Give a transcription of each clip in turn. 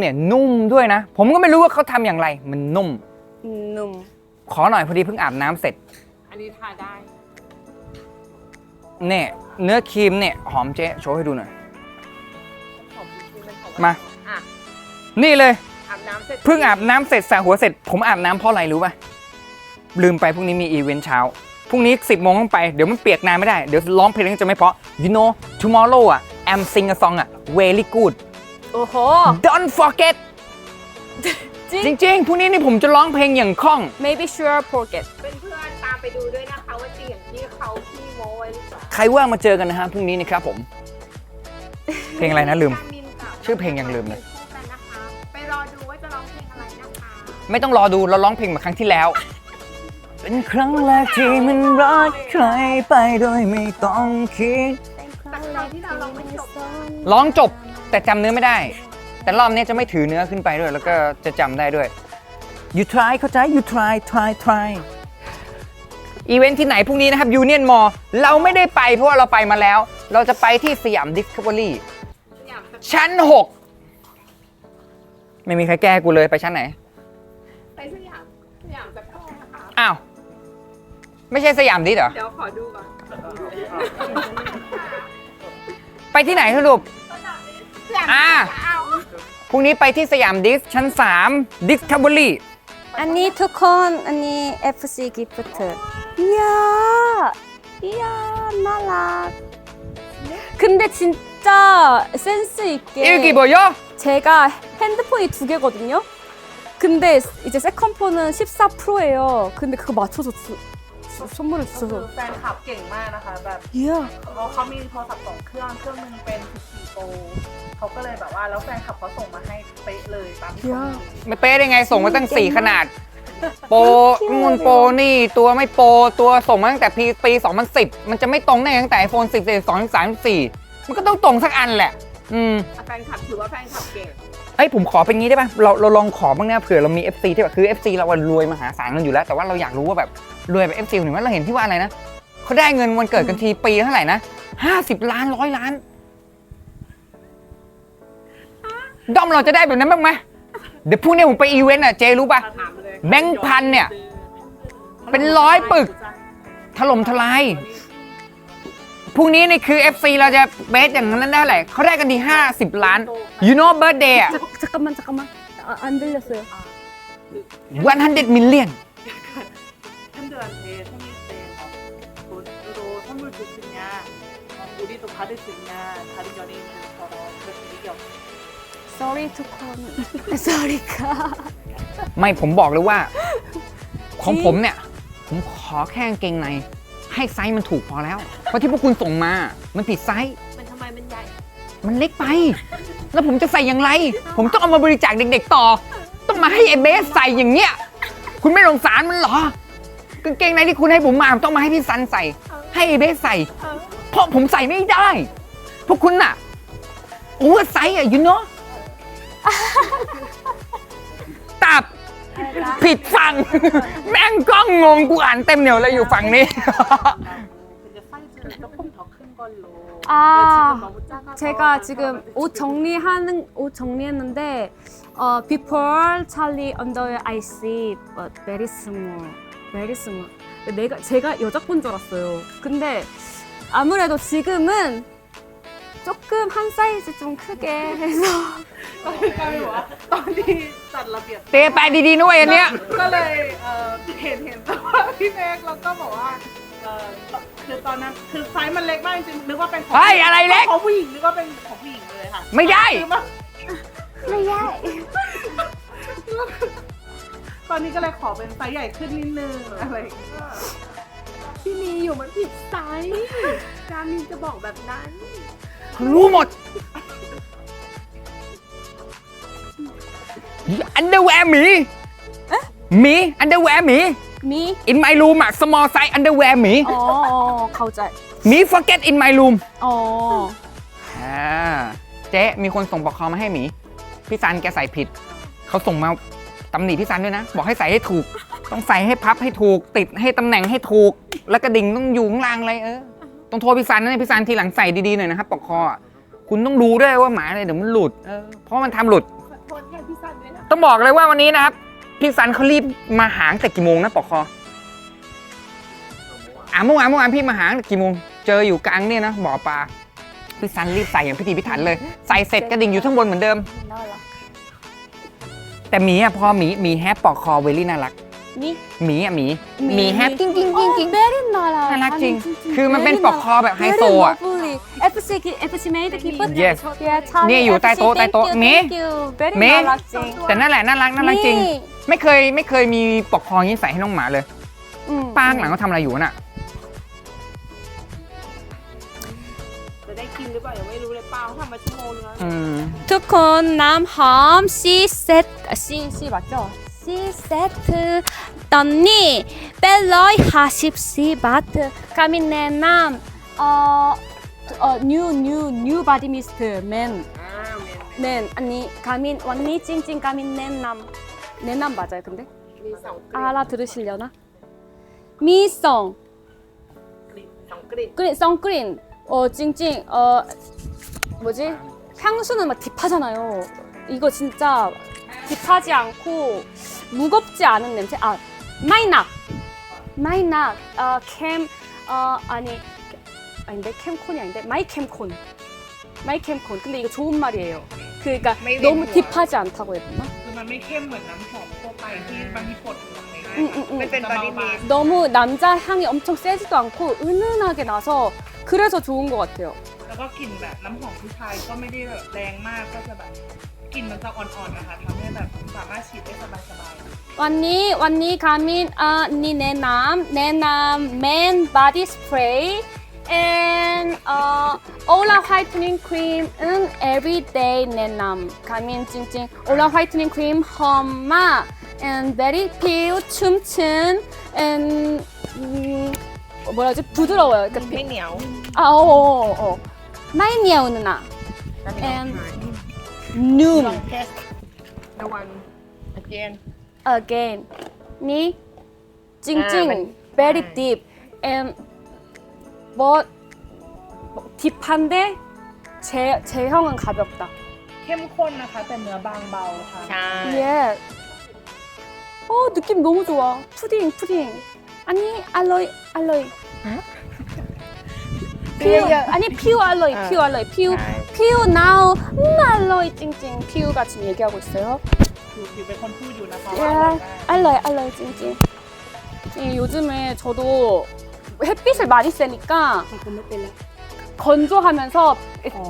เนี่ยนุ่มด้วยนะ ผมก็ไม่รู้ว่าเขาทำอย่างไร มันนุ่ม นุ่ม ขอหน่อยพอดีเพิ่งอาบน้ำเสร็จ อันนี้ทาได้ เนี่ยเนื้อครีมเนี่ยหอมเจ๊โชว์ให้ดูหน่อย ของจริงๆเป็นของมา อะนี่เลย อาบน้ำเสร็จเพิ่งอาบน้ำเสร็จสระหัวเสร็จ ผมอาบน้ำเพราะอะไรรู้ป่ะ ลืมไปพรุ่งนี้มีอีเวนต์เช้า พรุ่งนี้ 10โมงต้องไป เดี๋ยวมันเปียกนานไม่ได้ เดี๋ยวร้องเพลงจะไม่เพราะ you know tomorrow อะ I'm sing a song อะ very good โอ้โห don't forget จริง จริงๆพรุ่งนี้นี่ผมจะร้องเพลงอย่างคล่อง maybe sure forget เพื่อนๆตามไปดูด้วยนะคะว่าจริงอย่างที่เขาขี้โม้ไว้หรือเปล่าใครว่างมาเจอกันนะฮะพรุ่งนี้นะครับผม เพลงอะไรนะลืมกามินกับชื่อเพลงยังลืมเลย คู่กันนะคะ ไปรอดูว่าจะร้องเพลงอะไรนะคะ ไม่ต้องรอดูเราร้องเพลงเหมาครั้งที่แล้ว เป็นครั้งแรกที่มันรักใครไปโดยไม่ต้องคิด แต่คราวที่เราร้องไม่จบ ร้องจบ แต่จำเนื้อไม่ได้ แต่รอบนี้จะไม่ถือเนื้อขึ้นไปด้วย แล้วก็จะจำได้ด้วย you try เข้าใจ you try try try อีเวนท์ที่ไหนพรุ่งนี้นะครับ Union Mall เราไม่ได้ไปเพราะว่าเราไปมาแล้ว เราจะไปที่สยาม Discovery สยามสชั้น 6 ไม่มีใครแก้กูเลยไปชั้นไหน ไปสยามสยามสแควร์นะคะอ้าว ไม่ใช่สยามดิสเหรอ เดี๋ยวขอดูก่อน ไปที่ไหนสรุปสยาม อ่า อ้าว พรุ่งนี้ไปที่สยามดิสชั้น 3 Discovery อันนี้ทุกคนอันนี้ FC gift 이야 이야น่ารัก 근데 진짜 센스 있게 일기 뭐요? 제가 핸드폰이 두 개거든요. 근데 이제 세컨폰은 14%예요. 근데 그거 맞춰서 주, 주, 선물을 ก็คือ 주셔서 แฟนคลับเก่งมากนะคะแบบ 이야 เขาเขามีโทรศัพท์สองเครื่อง เครื่องหนึงเป็น14โปรเขาก็เลยแบบว่า แล้วแฟนคลับเขาส่งมาให้เป๊ะเลยตามที่เขามี ไม่เป๊ะได้ไงส่งมาตั้ง เก่ง 4 มาก ขนาด โปรนู่นโปรนี่ตัวไม่โปรตัวส่งมาตั้งแต่ปีปี 2010 มันจะไม่ตรงได้ไงตั้งแต่ iPhone 10 12 13 14มันก็ต้องตรงสักอันแหละ อืม แฟนคลับถือว่าแฟนคลับเก่ง เอ้ยผมขอเป็นงี้ได้ป่ะเราเราลองขอบ้างนะเผื่อเรามี FC ที่แบบคือ FC เราอะรวยมหาศาลกันอยู่แล้ว แต่ว่าเราอยากรู้ว่าแบบรวยแบบ FC หนึ่งว่าเราเห็นที่ว่าอะไรนะเขาได้เงินวันเกิดกันทีปีเท่าไหร่นะ50ล้านร้อยล้านด้อมเราจะได้แบบนั้นบ้างไหมเดี๋ยวพรุ่งนี้ผมไปอีเวนต์อะเจรู้ป่ะแบงค์พันเนี่ย เป็นร้อยปึกถล่มทลาย พรุ่งนี้นี่คือ FC เราจะเบสอย่างนั้นได้เท่าไหร่เขาได้กันที50 ล้าน you know birthday อ่ะ 잠- 잠깐만 잠깐만 아, 안 들렸어요. 100 million 팬들한테 생일 때 뭐, 돈으로 선물 줄 수 있냐, 어, 우리도 받을 수 있냐, 다른 연예인들처럼 그렇게 얘기 없어. Sorry to call. Sorry가. ไม่ผมบอกเลยว่า ของผมเนี่ย ผมขอแค่กางเกงใน ให้ไซส์มันถูกพอแล้ว เพราะที่พวกคุณส่งมา มันผิดไซส์ มันทำไมมันใหญ่ มันเล็กไป แล้วผมจะใส่อย่างไร ผมต้องเอามาบริจาคเด็กๆต่อ ต้องมาให้ไอ้เบสใส่อย่างเงี้ย คุณไม่สงสารมันเหรอกางเกงในที่คุณให้ผมมาต้องมาให้พี่ซันใส่ ให้ไอ้เบสใส่เพราะผมใส่ไม่ได้ พวกคุณน่ะโอเวอร์ไซส์อะยูโน่ตับ ผิดฝั่ง แม่งกล้องงงกูอ่านเต็มเหนียวเลยอยู่ฝั่งนี้ 근데 사이즈는 조금 더 큰 걸로. 아. 지금 너무 작아서. 제가 지금 옷 정리하는 옷 정리했는데 어 before Charlie under I see but very small, very small. 내가 제가 여자 건 줄 알았어요. 근데 아무래도 지금은 조금 한 사이즈 좀 크게 해서 กลายเป็นว่าตอนที่จัดระเบียบ เตะไปดีๆนะเว้ยอันเนี้ย ก็เลยเอ่อเห็นเห็นตัวพี่เมฆแล้วก็บอกว่าเอ่อคือตอนนั้นคือไซส์มันเล็กมากจริงๆนึกว่าเป็นของ เฮ้ยอะไรเล็ก ของผู้หญิงนึกว่าเป็นของผู้หญิงเลยค่ะ ไม่ได้ คือมาตอนนี้ก็เลยขอเป็นไซส์ใหญ่ขึ้นนิดนึงอะไรอย่างเงี้ย ที่มีอยู่มันผิดไซส์การมินจะบอกแบบนั้น รู้หมด อันเดอร์แวร์หมีหมีอันเดอร์แวร์หมีมี อินไมลูมอะสมอลไซส์อันเดอร์แวร์หมีอ๋อ เข้าใจ หมี forget in my room อ๋อ อ่เจ๊มีคนส่งปลอกคอมาให้หมี พี่ซันแกใส่ผิด เขาส่งมาตำหนิพี่ซันด้วยนะ บอกให้ใส่ให้ถูก ต้องใส่ให้พับให้ถูก ติดให้ตำแหน่งให้ถูก แล้วกระดิ่งต้องอยู่ข้างล่างเลยเออ ต้องโทรพี่ซันนะพี่ซันทีหลังใส่ดีๆหน่อยนะครับปลอกคออะคุณต้องรู้ด้วยว่าหมาอะไรเดี๋ยวมันหลุด เออเพราะมันทำหลุด ขอโทษแทต้องบอกเลยว่าวันนี้นะครับ พี่ซันเขารีบมาหางแต่กี่โมงนะปอกคออะเมื่อวานเมื่อวานพี่มาหางแต่กี่โมง เจออยู่กลางเนี่ยนะบ่อปลาพี่ซันรีบใส่อย่างพิธีพิถันเลย ใส่เสร็จกระดิ่งอยู่ข้างบนเหมือนเดิมแต่หมีอะพอหมีหมีแฮปปอกคอเวลี่น่ารัก หมีอะหมีหมีแฮปกิ้งกิ้งกิ้งกิ้ง very น่ารักน่ารักจริง คือมันเป็นปลอกคอแบบไฮโซอะ เอฟซีเอฟซีเมย์ตะกี้เพิ่ง yes เนี่ยอยู่ใต้โต๊ะใต้โต๊ะเมย์เมย์แต่นั่นแหละน่ารักน่ารักจริง ไม่เคยไม่เคยมีปลอกคออย่างนี้ใส่ให้น้องหมาเลยป้าหลังเขาทำอะไรอยู่น่ะจะได้กินหรือเปล่ายังไม่รู้เลยป้าเขาทำมาชั่วโมงนึงแล้วทุกคนน้ำหอมซีเซ็ตซีซี맞죠 40 세트. 떴니? 벨로이 40시 바트. 가민네남 어뉴뉴뉴 어, 바디 미스트 맨맨 아니 가민 언니 찡찡 가민 내남. 내남 맞아요 근데? 알아 들으시려나? 미성. 그린 선크린. 어 찡찡 어 뭐지? 향수는 막 딥하잖아요. 이거 진짜 딥하지 않고 무겁지 않은 냄새 아 마이낙 마이낙 어 캠 어 아니 아닌데 캠콘이 아닌데 마이 캠콘 마이 캠콘 근데 이거 좋은 말이에요 그러니까 마이 너무 캠콘. 딥하지 않다고 해야 되나 คือมันไม่เข้มเหมือนน้ำหอมทั่วไปที่บางทีปวดหัวอะไรเงี้ย อืมอืมอืม มันเป็นบอดี้มิส 너무 남자 향이 엄청 세지도 않고 은은하게 나서 그래서 좋은 것 같아요 แล้วก็กลิ่นแบบน้ำหอมผู้ชายก็ไม่ได้แบบแรงมากก็จะแบบ กลิ่นมันจะอ่อนๆนะคะทำให้แบบสามารถฉีดได้สบายๆ วันนี้วันนี้กามินอ่านี่แนะนำแนะนำ man body spray and เอ่อ Ola whitening cream อึ้ง everyday แนะนำกามินจริงๆ Ola whitening cream หอมมาก and very peelชุ่มชื้น and 음, 뭐라 하지 부드러워요 ไม่เหนียว 아, 어, 어, 어. 많이 니아오는 아. and noon ลองเทส ระวัง again again. 니 찡찡 아, very 아. deep and 뭐 딥한데 제 제형은 가볍다. เข้มข้นนะคะแต่เนื้อบางเบาค่ะ ใช่ 예. 어 느낌 너무 좋아. 푸딩 푸딩. 아니 알로이 알로이. 피우 아니 피우 알로이 아. 피우 알로이 피우 ใช่ 피우 now 음 알로이 찡찡 피우가 지금 얘기하고 있어요. อยู่ผิวเป็นคนพูดอยู่นะคะว่าอร่อย 예, มาก 알로이 알로이 찡찡. 이 요즘에 저도 햇빛을 많이 쐬니까 건조하면서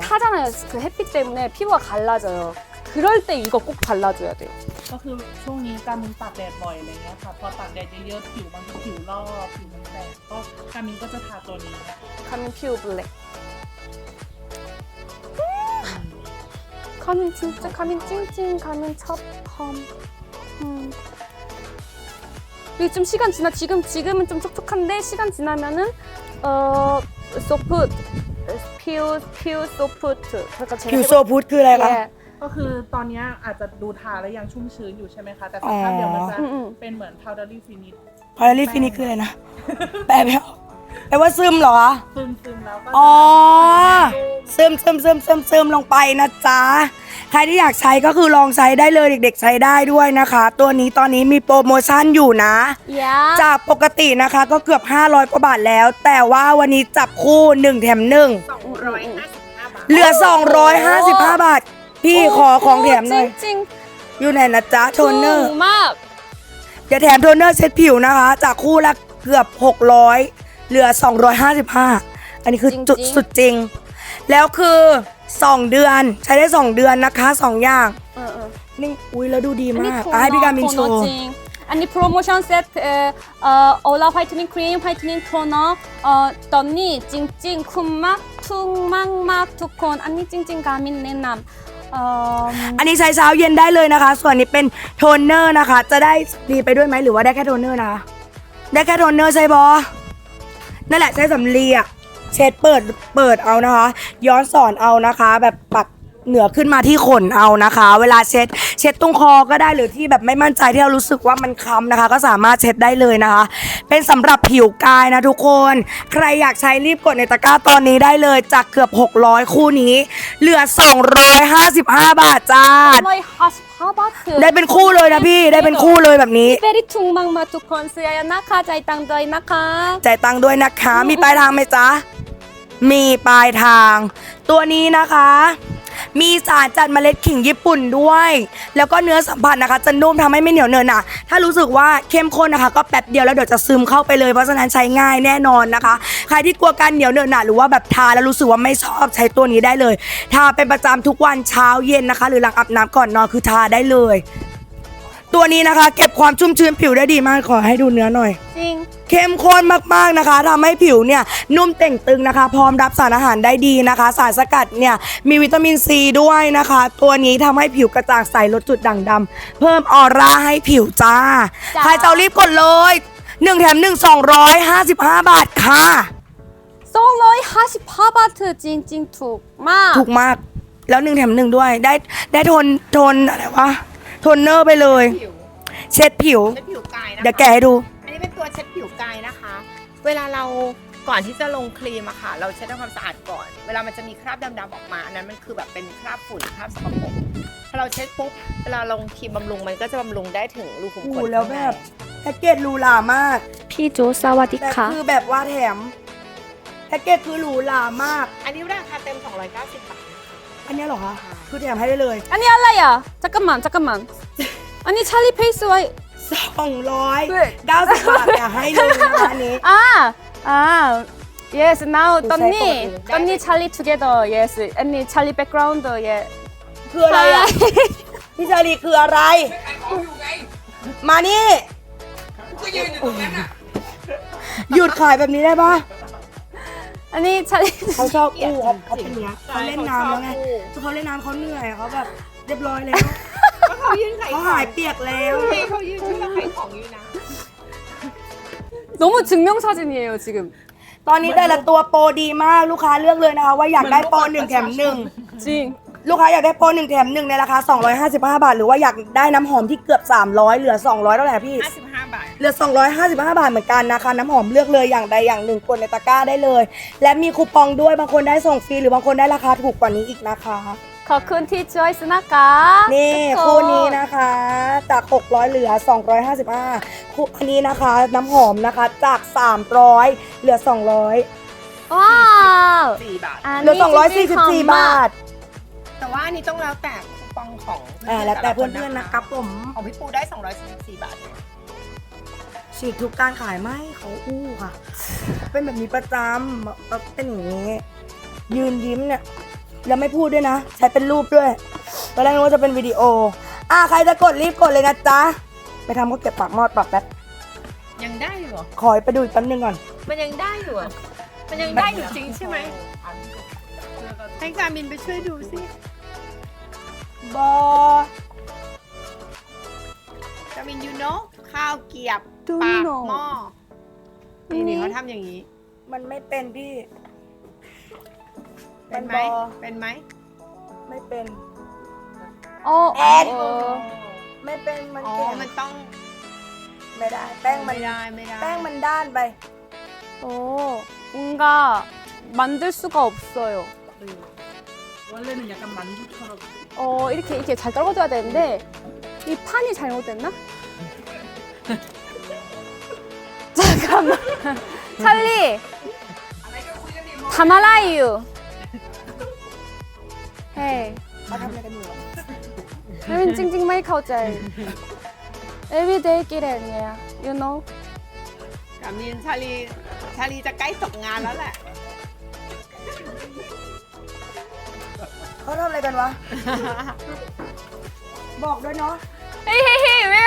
타잖아요. 그 햇빛 때문에 피부가 갈라져요. 그럴 때 이거 꼭 발라줘야 돼요. ก็คือช่วงนี้การมินตากแดดบ่อยอะไรเงี้ยค่ะ พอตากแดดเยอะๆผิวบางทีผิวลอกผิวมันแตกก็การมินก็จะทาตัวนี้นะคะ 가민 피우 블랙. 가민 진짜 가민 찡찡 가민 첩컴. 음. 그리고 좀 시간 지나 지금 지금은 좀 촉촉한데 시간 지나면은 어 소프트 피우 피우 소프트 그러니까 ผิว 제가 โซพุทคืออะไรคะ 예. ก็คือตอนเนี้ยอาจจะดูทาแล้วยังชุ่มชื้นอยู่ใช่ไหมคะ แต่สั อ๋ ก อ พักเดียวมันจะ อืมอืม เป็นเหมือน powdery finish พาราลีฟินิกคืออะไรนะ แปลไม่ออก แปลว่าซึมเหรอ ซึมซึมแล้วก็อ๋อ ซึมซึมซึมซึมซึมลงไปนะจ๊ะ ใครที่อยากใช้ก็คือลองใช้ได้เลยเด็ก ๆ ใช้ได้ด้วยนะคะ ตัวนี้ตอนนี้มีโปรโมชั่นอยู่นะ yeah. จากปกตินะคะก็เกือบ 500 กว่าบาทแล้ว แต่ว่าวันนี้จับคู่ 1 แถม 1 255 บาท เหลือ 255 บาท พี่ขอของแถมหน่อยจริงๆอยู่ไหนนะจ๊ะโทนเนอร์มาก เดี๋ยวแถมโทนเนอร์เช็ดผิวนะคะ จากคู่ละเกือบ 600 เหลือ 255 อันนี้คือจุดสุดจริง แล้วคือ 2 เดือนใช้ได้ 2 เดือนนะคะ 2 อย่างนี่อุ้ยแล้วดูดีมากอะให้พี่การมินโชว์อันนี้โปรโมชั่นเซ็ตเอ่อเอ่อโอลาไวท์นิ่งครีมไวท์นิ่งโทนอร์เอ่อตอนนี้จริงๆคุ้มมากถูกมากมากทุกคน อันนี้จริง ๆ การมินแนะนำเอ่ออันนี้ใช้เช้าเย็นได้เลยนะคะ ส่วนนี้เป็นโทนเนอร์นะคะ จะได้ดีไปด้วยไหมหรือว่าได้แค่โทนเนอร์นะได้แค่โทนเนอร์ใช่บอ นั่นแหละใช้สำลีอะเช็ดเปิดเปิดเอานะคะ ย้อนสอนเอานะคะ แบบปัดเหนือขึ้นมาที่ขนเอานะคะ เวลาเช็ด เช็ดตรงคอก็ได้หรือที่แบบไม่มั่นใจที่เรารู้สึกว่ามันค้ำนะคะ ก็สามารถเช็ดได้เลยนะคะ เป็นสำหรับผิวกายนะทุกคน ใครอยากใช้รีบกดในตะกร้าตอนนี้ได้เลยจากเกือบ 600 คู่นี้ เหลือ 255 บาทจ้า How about ได้เป็นคู่เลยนะพี่ได้เป็นคู่เลยแบบนี้ เบริทุงมังมาทุกคนเสียนะคะใจตังด้วยนะคะใจตังค์ด้วยนะคะ มีปลายทางไหมจ๊ะ มีปลายทาง ตัวนี้นะคะ มีสารจัดเมล็ดขิงญี่ปุ่นด้วย แล้วก็เนื้อสัมผัสนะคะ จะนุ่มทำให้ไม่เหนียวเนินหนะถ้ารู้สึกว่าเข้มข้นนะคะ ก็แป๊บเดียวแล้วเดี๋ยวจะซึมเข้าไปเลยเพราะฉะนั้นใช้ง่ายแน่นอนนะคะ ใครที่กลัวการเหนียวเนินหนะหรือว่าแบบทาแล้วรู้สึกว่าไม่ชอบใช้ตัวนี้ได้เลย ทาเป็นประจำทุกวันเช้าเย็นนะคะ หรือหลังอาบน้ำก่อนนอนคือทาได้เลย ตัวนี้นะคะ เก็บความชุ่มชื้นผิวได้ดีมากขอให้ดูเนื้อหน่อย찡 เข้มข้นมากๆนะคะทำให้ผิวเนี่ยนุ่มเต่งตึงนะคะ พร้อมรับสารอาหารได้ดีนะคะ สารสกัดเนี่ยมีวิตามินซีด้วยนะคะ ตัวนี้ทำให้ผิวกระจ่างใสลดจุดด่างดำเพิ่มออร่าให้ผิวจ้า จ้า ใครจะเอารีบกดเลย1แถม1 255 บาทค่ะ 송로이 하시 파바트 찡찡 툭 ถูก 마 มากแล้ว1แถม1ด้วย ได้ได้โทนโทนอะไรวะโทนเนอร์ไปเลย ผิว เช็ดผิว เช็ดผิวกายนะคะ เดี๋ยวแกะให้ดู อันนี้เป็น ตัวเช็ดผิวกายนะคะ เวลาเราก่อนที่จะลงครีมอะค่ะ เราเช็ดทำความสะอาดก่อน เวลามันจะมีคราบดำๆออกมา อันนั้นมันคือแบบเป็นคราบฝุ่นคราบสกปรกถ้าเราเช็ดปุ๊บ เวลาลงครีมบำรุงมันก็จะบำรุงได้ถึงรูขุมข โอ้ น แล้วแบบแพ็กเกจหรูหรามาก 피조 사와디 แต่ 카 คือแบบว่าแถมแพ็กเกจคือหรูหรามาก อันนี้ราคาเต็ม 290 บาท อันเนี้ยเหรอคะ คือแถมให้ได้เลย 아니 알라야 잠깐만 잠깐만 아니 찰리 페이스 와 이 200 เฮ้ย 90บาทแต่ให้เลยนะคะอันนี้ 아! 아! Yes, now 또 던니, 살 던니 찰리 together. Yes, 언니 찰리 background. Yeah. คืออะไรอ่ะ พี่ชาลีคืออะไร มานี่ ก็ยืนอยู่ตรงนั้นอ่ะ หยุดขายแบบนี้ได้ปะ 아니 찰리 เขาชอบอู้เขาเขาเป็นอย่างเนี้ยเขาเล่นน้ำแล้วไงเขาเล่นน้ำเขาเหนื่อยเขาแบบเรียบร้อยแล้ว ก็ เขายื่นขาย เขา ของ หายเปียกแล้ว พี่เขายื่นช่วยเราขายของอยู่นะ 너무 증명 사진이에요 지금. ตอนนี้แต่ละตัวโปรดีมากลูกค้าเลือกเลยนะคะ ว่าอยากได้โปรหนึ่งแถมหนึ่ง 찡. ลูกค้าอยากได้โปรหนึ่งแถมหนึ่งในราคา 255 บาท หรือว่าอยากได้น้ำหอมที่เกือบ 300 เหลือ 200เท่าไหร่พี่ 55 บาท เหลือ 255 บาทเหมือนกันนะคะ น้ำหอมเลือกเลยอย่างใดอย่างหนึ่งกดในตะกร้าได้เลย และมีคูปองด้วยบางคนได้ส่งฟรีหรือบางคนได้ราคาถูกกว่านี้อีกนะคะ ขอบคุณที่ช่วยสนะคะ นี่คู่นี้นะคะ จาก 600 เหลือ 255คู่นี้นะคะ น้ำหอมนะคะจาก 300 เหลือ 200 ว้าว4บาท เหลือ 244 บาทแต่ว่าอันนี้ต้องแล้วแต่คูองของเพื่อ่าแล้วแต่เพื่อนๆนะครับผม ของพี่ปูได้ 244 บาท ฉีดทุกการขายไหมเขาอู้ค่ะ เป็นแบบนี้ประจำแบบเป็นอย่างนี้ ยืนยิ้มเนี่ย แล้วไม่พูดด้วยนะ ใช้เป็นรูปด้วยตอนแรกนึกว่าจะเป็นวิดีโอ อะใครจะกดรีบกดเลยนะจ๊ะไปทำก็เก็บปากมอดปากแป๊บยังได้อยู่เหรอ ขอไปดูอีกแป๊บนึงก่อน มันยังได้อยู่เหรอมันยังได้อยู่จริงใช่ไหมให้การบินไปช่วยดูสิบอการบินยูโนข้าวเกรียบ Don't ปาก know หม้อนี่นี่นี่เขาทำอย่างนี้ มันไม่เป็นพี่ เป็นไหม มันบอ เป็นไหม ไม่เป็น 어. 앤. 어. ไม่เป็นมัน อ๋อ แข็ง มันต้อง ไม่ได้ แป้งมัน ไม่ได้ไม่ได้ แป้งมันด้านไป 어. 뭔가 만들 수가 없어요. 원래는 약간 만두처럼 어, 이렇게 이렇게 잘 떨궈줘야 되는데 이 판이 잘못됐나? 잠깐만. 찰리. 다말라이 เขาทำอะไรกันอยู่ I mean จริงๆไม่เข้าใจ every day กินอะไรเนี่ย you know กับมีนชาลีชาลีจะใกล้ตกงานแล้วแหละ เขาทำอะไรกันวะ บอกด้วยเนาะ เฮ้ยเฮ้ยเฮ้ยเว้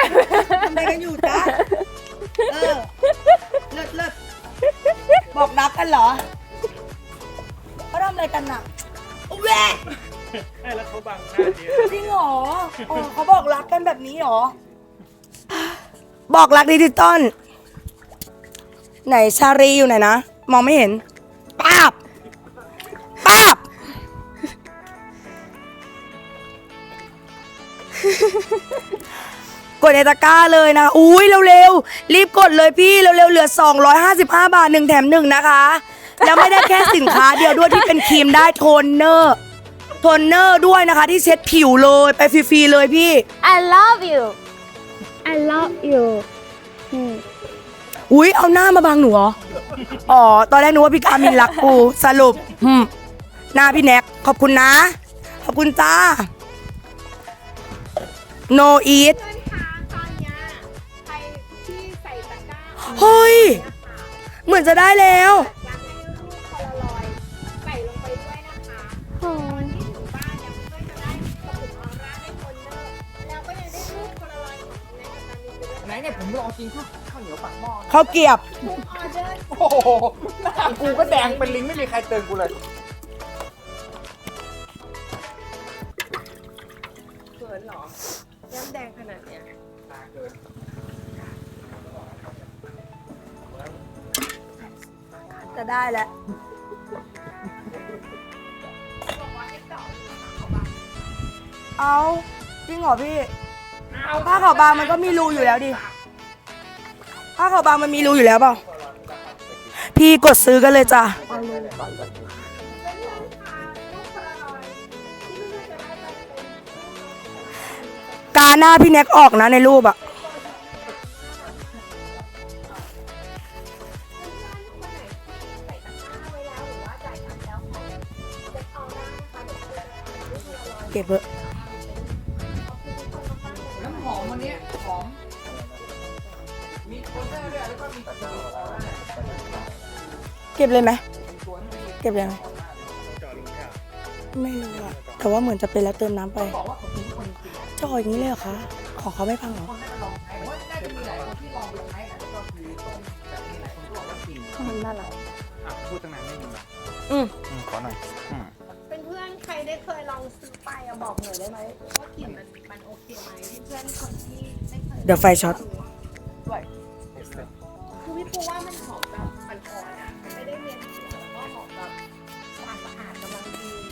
ทำอะไรกันอยู่จ้าเออ เลิศเลิศบอกรักกันเหรอ เขาทำอะไรกันอะเว้ยะแล้วเขาบังหน้าเดียวจริงเหรออ๋อเขาบอกรักกันแบบนี้เหรอ บอกรักดิจิตอลไหนชารีอยู่ไหนนะ มองไม่เห็นป้าบป้าบกดในตะกร้าเลยนะ อุ้ยเร็วๆ รีบกดเลยพี่ เร็วๆ เหลือ 255 บาท 1 แถม 1 นะคะ แล้วไม่ได้แค่สินค้าเดียวด้วยที่เป็นครีมได้โทนเนอร์ โทนเนอร์ด้วยนะคะ ที่เช็ดผิวเลยไปฟรีๆเลยพี่ I love you I love you อืมอุ๊ยเอาหน้ามาบังหนูเหรอ อ๋อ ตอนแรกนึกว่าพี่กามินรักกู สรุปหืมหน้าพี่แน็ก ขอบคุณนะ ขอบคุณจ้า no eat เพื่อนคะตอนเนี้ยใครที่ใส่ตะกร้าเฮ้ย เหมือนจะได้แล้ว ไปด้วยไหนเนี่ยผมลองกินข้าวข้าวเหนียวปากหม้อข้าวเกรียบทุกออเดอร์โอ้โหหน้ากูก็แดงเป็นลิงไม่มีใครเตือนกูเลยเขินเหรอย้ำแดงขนาดเนี้ยจะได้แล้ว เอา จริงเหรอพี่ ผ้าขาวบางมันก็มีรูอยู่แล้วดิ ผ้าขาวบางมันมีรูอยู่แล้วเปล่า พี่กดซื้อกันเลยจ้ะ กาหน้าพี่แน็กออกนะในรูปอะ เก็บเลยไหมเก็บเลยไหมไม่รู้อะแต่ว่าเหมือนจะเป็นแล้วเติมน้ำไปจะออกอย่างนี้เลยเหรอคะ ของเขาไม่พังเหรอคนให้มาลองใช้เพราะว่าน่าจะมีหลายคนที่ลองไปใช้นะแล้วก็คือต้มแบบนี้หลายคนก็บอกว่ากินมันน่ารักอะพูดตั้งนานไม่มีมาอืมอืมขอหน่อยอืมเป็นเพื่อนใครได้เคยลองซื้อไปอะบอกหน่อยได้ไหมว่ากลิ่นมันมันโอเคไหมเพื่อนคนที่ไม่เคยเดี๋ยวไฟช็อตคือพี่ปูว่ามัน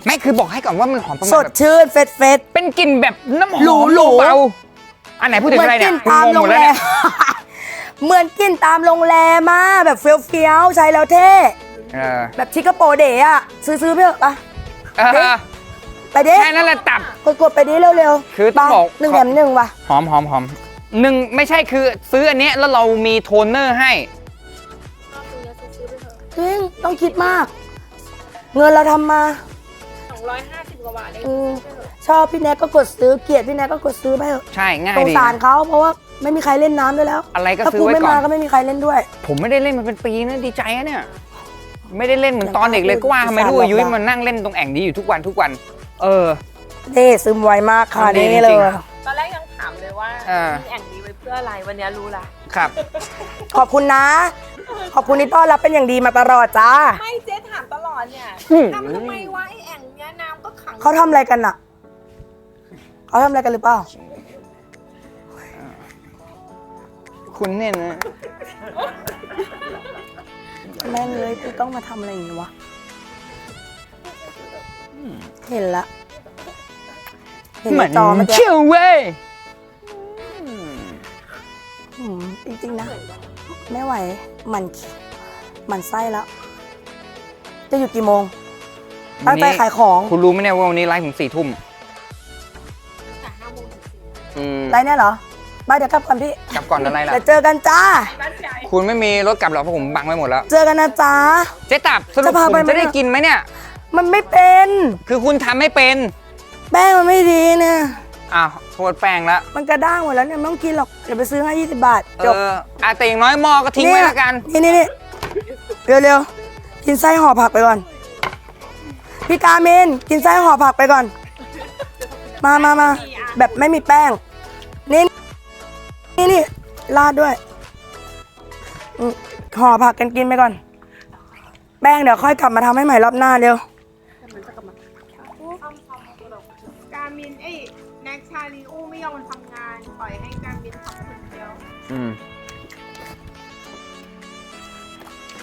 ไม่คือบอกให้ก่อนว่ามันหอมประสมาณดแบบชื่นเฟสเฟส เป็นกลิ่นแบบน้ำหอมหรูหรู เบาๆอันไหนพูดถึงอะไรเนี่ยเหมือนกินตามงโรงหดแรล้วเนี่ยมเหมือนกินตามโรงแรมมาแบบเฟี้ยวเฟี้ยวๆใช้แล้วเท่ เออแบบชิคาโปเดะอะซื้อซื้อไปเถอะปะเออไปดิแค่นั้นแหละตับ กดกดไปดิเร็วๆคือต้องไปบอก หนึ่งแถมหนึ่งว่ะ หอมหอมหอมหนึ่งไม่ใช่คือซื้ออันเนี้ยแล้วเรามีโทนเนอร์ให้ จริงต้องคิดมาก เงินเราทำมา 250กว่าบาทได้อืมชอบพี่แน็กก็กดซื้อเกลียดพี่แน็กก็กดซื้อไปเถอะใช่ง่ายสงดี สารเขาเพราะว่าไม่มีใครเล่นน้ำด้วยแล้วอะไรก็ถ้าซื้อกูไว้ไม่ก่อมานก็ไม่มีใครเล่นด้วย ผมไม่ได้เล่นมาเป็นปีนะดีใจนะเนี่ย ไม่ได้เล่นเหมือนตอนเด็กเลยก็ว่าทำไมลูกอายุมันนั่งเล่นตรงแอ่งนี้อยู่ทุกวันทุกวัน เออ เด้ซึมไวมากค่ะมันดีนี่เลจริยงตอนแรกยังถามเลยว่าอ่า มีแอ่งนี้ไว้เพื่ออะไรวันนี้รู้ละ ครับ ขอบคุณนะ ขอบคุณที่ต้อนรับเป็นอย่างดีมาตลอดจ้า ไม่เจ๊ ถามตลอดเนี่ยอืม ทำทำไมวะไอแอ่งเนี้ยน้ำก็ขังเขาทำอะไรกันน่ะเขาทำอะไรกันหรือเปล่า คุณเนี่ยนะ แม่งเลยกูต้องมาทำอะไรอย่างนี้วะ เห็นละ เห็นเหในมือนจอเมื่อกี้เชื่อเว้ยอืมจริงๆนะ ไม่ไหว มันมันไส้แล้ว จะหยุดกี่โมง ตั้งใจขายของคุณรู้ไหมเนี่ยว่าวันนี้ไลฟ์ถึงสี่ทุ่มอืมไรเนี่ยเหรอไปเดี๋ยวกลับก่อนพี่กลับก่อนอะไรล่ะเดี๋ยวเจอกันจ้า คุณไม่มีรถกลับหรอกเพราะผมบังไว้หมดแล้ว เจอกันนะจ้าเจ๊ตับสรุปจะพาผมไปไหม จะได้เนี่ยกินไหมเนี่ย มันไม่เป็นคือคุณทำไม่เป็นแป้งมันไม่ดีเนี่ย อ้าวโทษแป้งละมันกระด้างหมดแล้วเนี่ยไม่ต้องกินหรอกเดี๋ยวไปซื้อให้20 บาทเอจบออาแต่อย่างน้อยหม้อก็ทิ้งไว้แล้วกัน นี่นี่นี่เร็วๆ กินไส้ห่อผักไปก่อน พี่กาเมนกินไส้ห่อผักไปก่อน มามามาแบบไม่มีแป้ง นี่นี่นี่ราดด้วยอืมห่อผักกันกินไปก่อน แป้งเดี๋ยวค่อยกลับมาทำให้ใหม่รอบหน้าเร็วการมินเอ้ยแน็กชาลีอู้ไม่ยอมทำงานปล่อยให้การมินทำคนเดียว อืม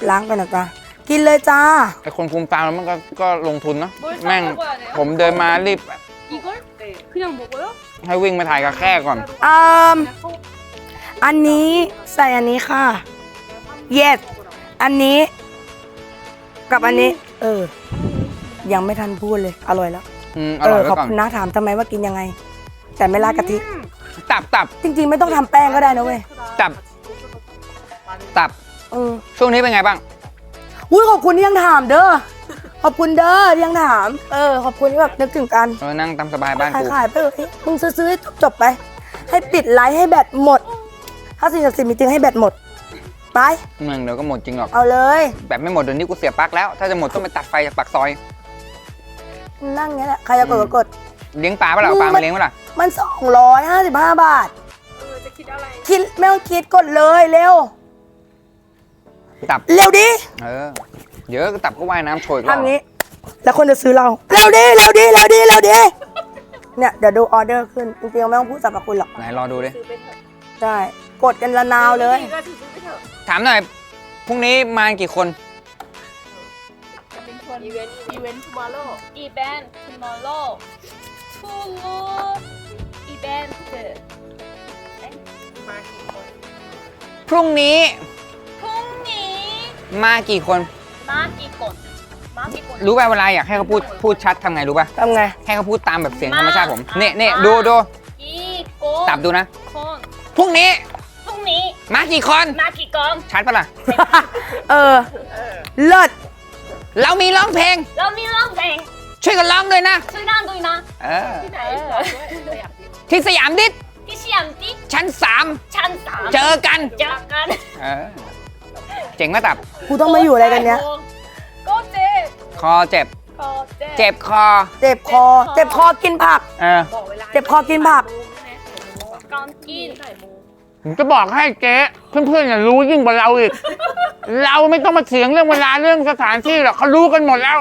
ล้างกันนะจ๊ะ กินเลยจ้า ไอคนคุมตามแล้วมันก็ก็ลงทุนเนอะแม่ง ผมเดินมารีบ 이걸 그냥 먹어요? ให้วิ่งมาถ่ายกับแค่ก่อน อืมอันนี้ใส่อันนี้ค่ะ yes อันนี้ กับอันนี้ เออ ยังไม่ทันพูดเลย อร่อยแล้ว อืมอ เอ ร่อ อย ไว้ ขอบ ก่อน คุณนะถามทำไมว่ากินยังไง แต่ไม่ราดกะทิ ตับตับ จริง ๆ ไม่ต้องทำแป้งก็ได้นะเว้ย ตับ ตับ เออ ช่วงนี้เป็นไงบ้าง อุ้ยขอบคุณที่ยังถามเด้อ ขอบคุณเด้อที่ยังถาม เออ ขอบคุณที่แบบนึกถึงกันเออนั่งตามสบายบ้านขายกูขายๆไปเลยมึงซื้อๆให้จบๆไป ให้ปิดไลฟ์ให้แบตหมด ถ้าสิ่งศักดิ์สิทธิ์มีจริงให้แบตหมด ไปเมืองเดี๋ยวก็หมดจริงหรอก เอาเลย แบบไม่หมดเดี๋ยวนี้กูเสียปลั๊กแล้ว ถ้าจะหมดต้องไปตัดไฟจากปากซอย นั่งอย่างนี้แหละ ใครจะกดก็กด เลี้ยงปลาเปะล่าเอาปลามาเลี้ยงเปะล่ามันสองร้อยห้าสิบห้าบาท เออจะคิดอะไร คิดไม่ต้องคิดกดเลยเร็ว ตับ เร็วดิเออ เดี๋ยวตับก็ว่ายน้ำโชยก็ทำนี้ แล้วคนจะซื้อเรา เร็วดิ เร็วดิ เร็วดิ เร็วดิ เนี่ย เดี๋ยวดูออเดอร์ขึ้น จริงๆไม่ต้องพูดสรรพคุณหรอก ไหนรอดูดิ ซื้อไปเถอะได้ กดกันละนาวเลยดีก็ซื้อไปเถอะถามหน่อย พรุ่งนี้มากี่คน จะเป็นชวนอีเวนต์อีเวนต์ tomorrow event tomorrow tomorrow event มากี่คนพรุ่งนี้พรุ่งนี้ มากี่คนมากี่คนมากี่คน รู้ป่ะเวลาอยากให้เขาพูดพูดชัดทำไงรู้ป่ะทำไง ให้เขาพูดตามแบบเสียงธรรมชาติผมมาเนี่ยเนี่ยมาดูดูกี่คนตับดูนะคนพรุ่งนี้พรุ่งนี้ มากี่คน มากี่คนชัดปะล่ะ เออ เลิศ เรามีร้องเพลง เรามีร้องเพลงช่วยกันร้องด้วยนะ ช่วยกันด้วยนะ เออ ที่ไหนบอกด้วยอยากรู้ที่สยามดิสที่เชียงที่ชั้นสามชั้นสามเจอกัน เจอกัน เออ เจ๋งไหมตับ กูต้องมาอยู่อะไรกันเนี้ย ก็เจ็บคอเจ็บ ก็เจ็บเจ็บคอ เจ็บคอ เจ็บคอกินผัก เออ บอกเวลาเจ็บคอกินผัก ก่อนกินผมจะบอกให้เจ๊เพื่อนๆอย่ารู้ยิ่งกว่าเราอีก เราไม่ต้องมาเถียงเรื่องเวลาเรื่องสถานที่หรอกเขารู้กันหมดแล้ว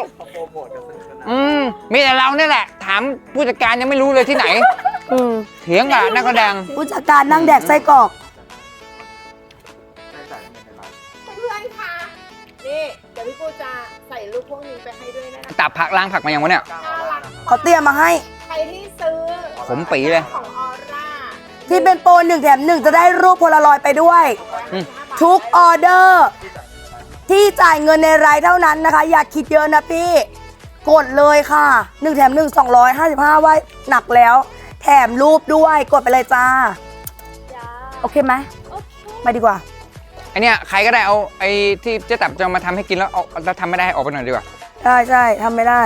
อืมมีแต่เราเนี่ยแหละ ถามผู้จัดการยังไม่รู้เลยที่ไหนอืมเถียงกับนักแสดงผู้จัดการนั่งแดกไส้กรอก พี่ปูจะใส่รูปพวกนี้ไปให้ด้วยนะตับผักล้างผักมายังวะเนี่ย น่ารักเขาเตรียมมาให้ใครที่ซื้อผมปีเลย ของออร่าที่เป็นโปรหนึ่งแถมหนึ่งจะได้รูปโพลารอยด์ไปด้วย อืม ทุกออเดอร์ ที่จ่ายเงินในรายเท่านั้นนะคะ อย่าคิดเยอะนะพี่ กดเลยค่ะ1แถม1 255ไว้หนักแล้ว แถมรูปด้วยกดไปเลยจ้าโอเคไหมโอเคมาดีกว่า ไอเนี่ยใครก็ได้เอาไอที่เจ๊ตับจะมาทำให้กินแล้วเอาแล้วทำไม่ได้ให้ออกไปหน่อยดีกว่า ใช่ใช่ทำไม่ได้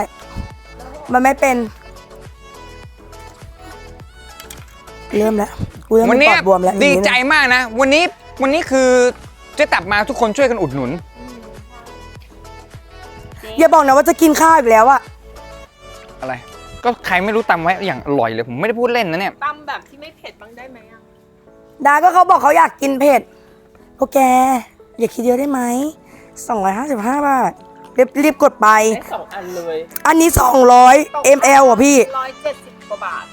มันไม่เป็น เริ่มแล้วกูเริ่มวัมีนี้ปอดบวมแล้วดีอย่างนี้ใจมากนะ วันนี้วันนี้คือเจ๊ตับมาทุกคนช่วยกันอุดหนุน อย่าบอกนะว่าจะกินข้าวอีกแล้วอะอะไร ก็ใครไม่รู้ตำไว้อย่างอร่อยเลย ผมไม่ได้พูดเล่นนะเนี่ย ตำแบบที่ไม่เผ็ดบ้างได้ไหมอะดาก็เขาบอกเขาอยากกินเผ็ด โอแกอย่าคิดเยอะได้ไหม255 บาทรีบรีบกดไป ได้สองอันเลยอันนี้ 200 ml อะพี่ ร้อยเจ็ดสิบกว่าบาท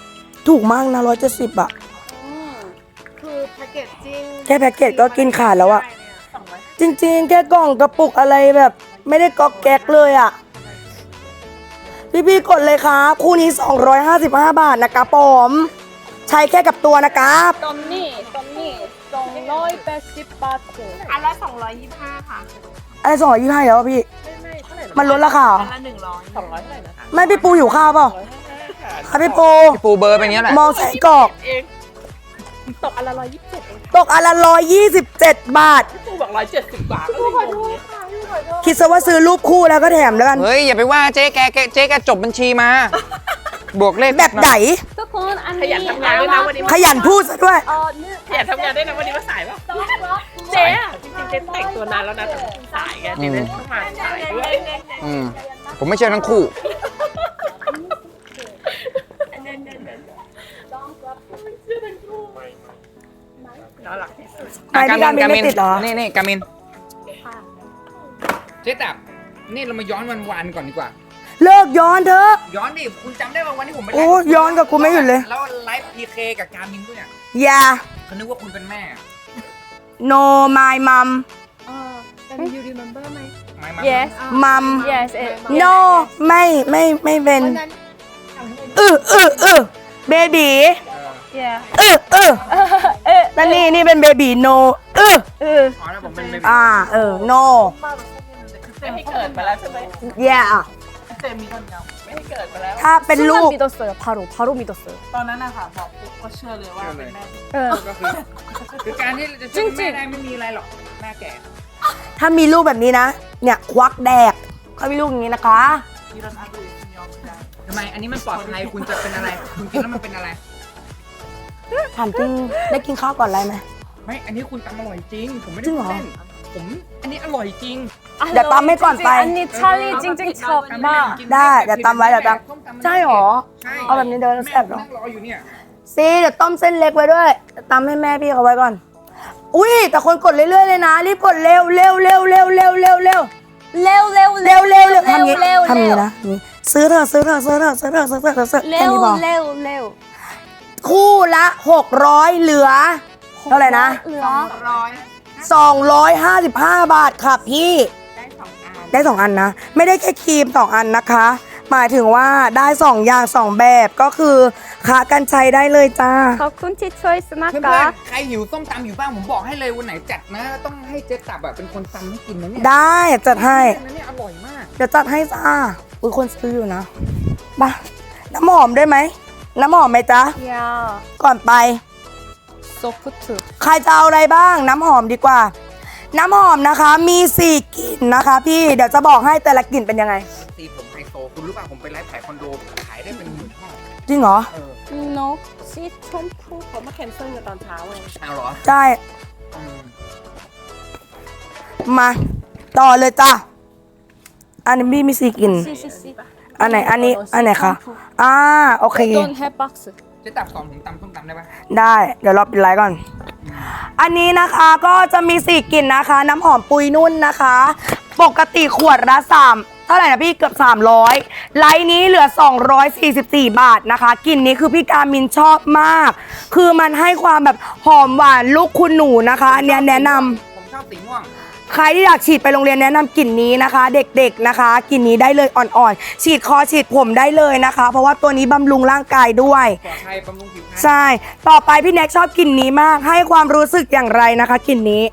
ถูกมากนะ 170 อะคือแพ็กเกจจิ้งแค่แพ็กเกจก็กินขาดแล้วอะ สองร้อยจริงๆ แค่กล่องกระปุกอะไรแบบ ไม่ได้ก๊อกแก๊กเลยอะ พี่ๆ กดเลยครับ คู่นี้ 255 บาทนะครับผม ใช้แค่กับตัวนะครับ ตอนนี้ตอนนี้ สองร้อยแปดสิบบาทอันละสองร้อยยี่สิบห้าค่ะ อะไรสองร้อยยี่ห้าแล้วอะพี่ไม่ไม่เท่าไหร่นะมันลดราคาเหรออันละหนึ่งร้อยสองร้อยเท่าไหร่นะไม่พี่ปูอยู่ข้าวเปล่าครับพี่ปู พี่ปูเบอร์เป็นอย่างนี้แหละมองใส่กรอกเอง ตกอันละร้อยยี่สิบเจ็ดเองตกอันละร้อยยี่สิบเจ็ดบาท พี่ปูบอกร้อยเจ็ดสิบบาทก็เลยงงเลยคิดซะว่าซื้อรูปคู่แล้วก็แถมแล้วกัน เฮ้ย อย่าไปว่าเจ๊แกแกเจ๊แกจบบัญชีมา บวกเลขแบบไหนทุกคนอันขนี้ยันทำงานด้วยนะวันนี้ ขยันพูดซะด้วย เออเนี่ยขยันทำงานด้วยนะวันนี้มาสายป่ะต้องรับเจ๊อะจริงๆเจ๊แต่งตัวนานแล้วนะแต่สายไงเจ๊เลยต้องมาสายด้วยอืมผมไม่เชื่อทั้งคู่ น่ารักที่สุดไม่พี่การมินไม่ติดเหรอ นี่นี่กามินเจ๊ตับนี่เรามาย้อนวันวานๆก่อนดีกว่า เลิกย้อนเถอะ ย้อนดิคุณจำได้ว่าวันที่ผมไปโอ้ย้อนกับกูไม่หยุดเลย แล้วไลฟ์พีเคกับการมินด้วยอะอย่า เขานึกว่าคุณเป็นแม่ no my mom เออแต่ you remember ไหมไม่มา yes mom yes it no ไม่ไม่ไม่เป็นวันนั้นเออเออเออเบบี yeah เออเออนั่นนี่นี่เป็นเบบี no เออเอออ๋อแล้วผมเป็นเบบีอ่าเออ no เจ๊ให้เกิดมาแล้วใช่ไหม yeah เจ๊มีคนเดียว ไม่ให้เกิดไปแล้ว ถ้าเป็นลูก 순간 믿었어요. 바로 바로 믿었어요. ตอนนั้นนะคะบอกปุ๊บก็เชื่อเลยว่าเป็นแม่ 예. ก็คือคือการที่เราจะช่วยแม่ได้ไม่มีอะไรหรอกแม่แก่ ถ้ามีลูกแบบนี้นะ เนี่ยควักแดกถ้ามีลูกอย่างนี้นะคะ ที่เราอาดู있으면 그냥 ทำไมอันนี้มันปลอดภัยคุณจะเป็นอะไร คุณกินแล้วมันเป็นอะไร ถามจริงได้กินข้าวก่อนอะไรไหม ไม่ อันนี้คุณตำอร่อยจริง ผมไม่ จริ ได้ งเหรอ เล่น ผมอันนี้อร่อยจริงเดี๋ยวตามให้ก่อนไป อันนี้ชาลีจริงๆชอบมาก ได้เดี๋ยวตำไว้เดี๋ยวตำใช่หรอ ใช่เอาแบบนี้เดินแซ่บหรอแออเนี่ซีเดี๋ยวต้มเส้นเล็กไว้ด้วยตำให้แม่พี่เขาไว้ก่อน อุ้ยแต่คนกดเรื่อยๆเลยนะ รีบกดเร็วเร็วเร็วเร็วเร็วเร็วเร็วเร็วเร็วเร็วเร็วเร็วทำงี้ทำงี้นะนี่ซื้อเถอะซื้อเถอะซื้อเถอะซื้อเถอะซื้อเถอะซื้อเถอะเร็นี้พอเร็วเร็วคู่ละหกร้อยเหลือเท่าไหร่นะเหลือสองร้อย 255 บาทค่ะพี่ ได้สองอันได้ 2 อันนะ ไม่ได้แค่ครีม 2 อันนะคะ หมายถึงว่าได้ 2 อย่าง 2 แบบก็คือคากันใช้ได้เลยจ้า ขอบคุณที่ช่วยสนักเพื่ะใครหิวส้มตำอยู่บ้างผมบอกให้เลยวันไหนจัดนะ ต้องให้เจ๊ตับแบบเป็นคนตำให้กินนะเนี่ยได้จัดให้อเร่อยมาก เดี๋ยวจัดให้จ้าอุ้ยคนซื้ออยู่นะบ้าน้ำหอมได้ไหม น้ำหอมไหมจ๊ะ ยาก่อนไป ซบพุถึใครจะเอาอะไรบ้าง น้ำหอมดีกว่า น้ำหอมนะคะมีสี่กลิ่นนะคะ พี่เดี๋ยวจะบอกให้แต่ละกลิ่นเป็นยังไงสีผมไฮโซคุณรู้ป่าผมไปไลฟ์ขายคอนโดขายได้เป็นหมื่นห้องจริงเหรอ เอนกซีชมพูผมมาแคนเซิลกันตอนเช้าเลยเอาหรอใช่มา ต่อเลยจ้ะอันนี้มีมีสี่กลิ่นอันไหนอันนี้อันไหนคะอ่าโอเค โดนแฮปบ็กซ์ เจ๊ตับสอนผมตำส้มตำได้ปะได้ เดี๋ยวรอปิดไลฟ์ก่อน อันนี้นะคะก็จะมีสี่กลิ่นนะคะ น้ำหอมปุยนุ่นนะคะ ปกติขวดละสามเท่าไหร่นะพี่เกือบ 300 ไลน์นี้เหลือ 244 บาทนะคะกลิ่นนี้คือพี่การมินชอบมาก คือมันให้ความแบบหอมหวานลูกคุณหนูนะคะอันเนี้ยแนะนำผมชอบสีม่วง ใครที่อยากฉีดไปโรงเรียนแนะนำกลิ่นนี้นะคะ เด็กๆนะคะกลิ่นนี้ได้เลยอ่อนๆ ฉีดคอฉีดผมได้เลยนะคะ เพราะว่าตัวนี้บำรุงร่างกายด้วยใช่บำรุงผิวใช่ ต่อไปพี่แน็กชอบกลิ่นนี้มาก ให้ความรู้สึกอย่างไรนะคะกลิ่นนี้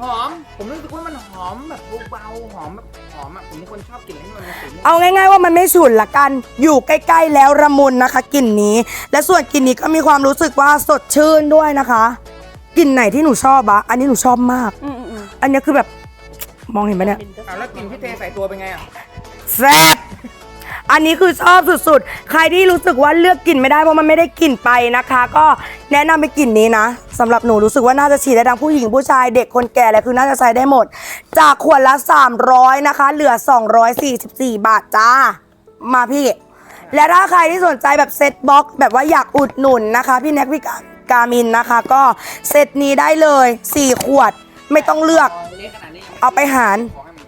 หอม ผมรู้สึกว่ามันหอมแบบเบาๆหอมแบบหอมอะผมเป็นคนชอบกลิ่นอะไรที่มันเอาง่ายๆว่ามันไม่ฉุนละกัน อยู่ใกล้ๆแล้วระมุนนะคะกลิ่นนี้ และส่วนกลิ่นนี้ก็มีความรู้สึกว่าสดชื่นด้วยนะคะกลิ่นไหนที่หนูชอบอะอันนี้หนูชอบมาก อ อันนี้คือแบบมองเห็นไหมเนี่ยเอาแล้วกลิ่นที่เทใส่ตัวเป็นไงอะแซ่บอันนี้คือชอบสุดๆ ใครที่รู้สึกว่าเลือกกลิ่นไม่ได้เพราะมันไม่ได้กลิ่นไปนะคะ ก็แนะนำไปกลิ่นนี้นะสำหรับหนูรู้สึกว่าน่าจะฉีดได้ทั้งผู้หญิงผู้ชายเด็กคนแก่อะไรคือน่าจะใช้ได้หมด จากขวดละ 300 นะคะ เหลือ 244 บาทจ้า มาพี่ และถ้าใครที่สนใจแบบเซ็ตบ็อกซ์แบบว่าอยากอุดหนุนนะคะ พี่แน็กพี่กามินนะคะ ก็เซตนี้ได้เลย 4 ขวด ไม่ต้องเลือก เละขนาดนี้ยังไม่เอาไปหาร ขอให้มัน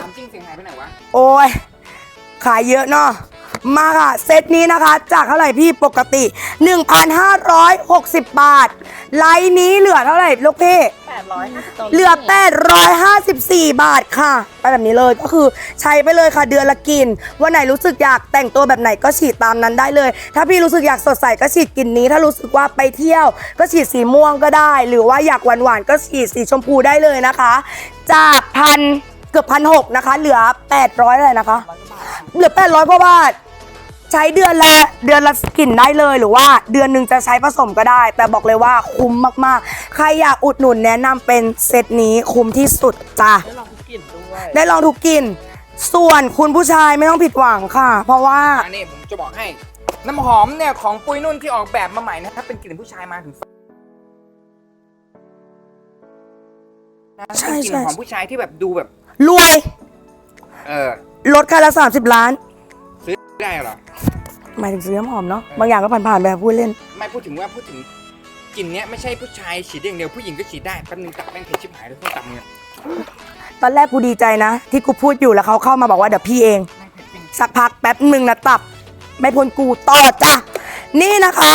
ถามจริงเสียงหายไปไหนวะ โอ้ย ขายเยอะเนาะ มาค่ะ เซตนี้นะคะ จากเท่าไหร่พี่ปกติ 1,560 บาท ไลน์นี้เหลือเท่าไหร่ลูกพี่850เหลือ 854 บาทค่ะ ไปแบบนี้เลยก็คือใช้ไปเลยค่ะเดือนละกิน วันไหนรู้สึกอยากแต่งตัวแบบไหนก็ฉีดตามนั้นได้เลย ถ้าพี่รู้สึกอยากสดใสก็ฉีดกลิ่นนี้ ถ้ารู้สึกว่าไปเที่ยว ก็ฉีดสีม่วงก็ได้ หรือว่าอยากหวานๆก็ฉีดสีชมพูได้เลยนะคะ จากพันเกือบพันหกนะคะ เหลือ 800อะไรนะคะ เหลือ 800กว่าบาท ใช้เดือนละเดือนละกลิ่นได้เลยหรือว่าเดือนหนึ่งจะใช้ผสมก็ได้ แต่บอกเลยว่าคุ้มมากๆ ใครอยากอุดหนุนแนะนำเป็นเซตนี้คุ้มที่สุดจ้ะ ได้ลองทุกกลิ่นด้วยได้ลองทุกกลิ่น ส่วนคุณผู้ชายไม่ต้องผิดหวังค่ะ เพราะว่าอันนี้ผมจะบอกให้ น้ำหอมเนี่ยของปุยนุ่นที่ออกแบบมาใหม่นะถ้าเป็นกลิ่นผู้ชายมาถึงนะใช่เป็นกลิ่นใช่หอมผู้ชายที่แบบดูแบบ รวย เออ ลดคันละ30 ล้านซื้อ ได้เหรอ หมายถึงซื้อน้ำหอมเนาะบางอย่างก็ผ่านๆไปพูดเล่น ไม่พูดถึงว่าพูดถึงกลิ่นเนี้ยไม่ใช่ผู้ชายฉีดอย่างเดียวผู้หญิงก็ฉีดได้แป๊บนึงตับแม่งเผ็ดชิบหายเลยต้องตับเนี่ยตอนแรกกูดีใจนะ ที่กูพูดอยู่แล้วเขาเข้ามาบอกว่าเดี๋ยวพี่เองแม่งเผ็ดจริงสักพักแป๊บหนึ่งนะตับ ไม่พ้นกูต่อจ้ะนี่นะคะ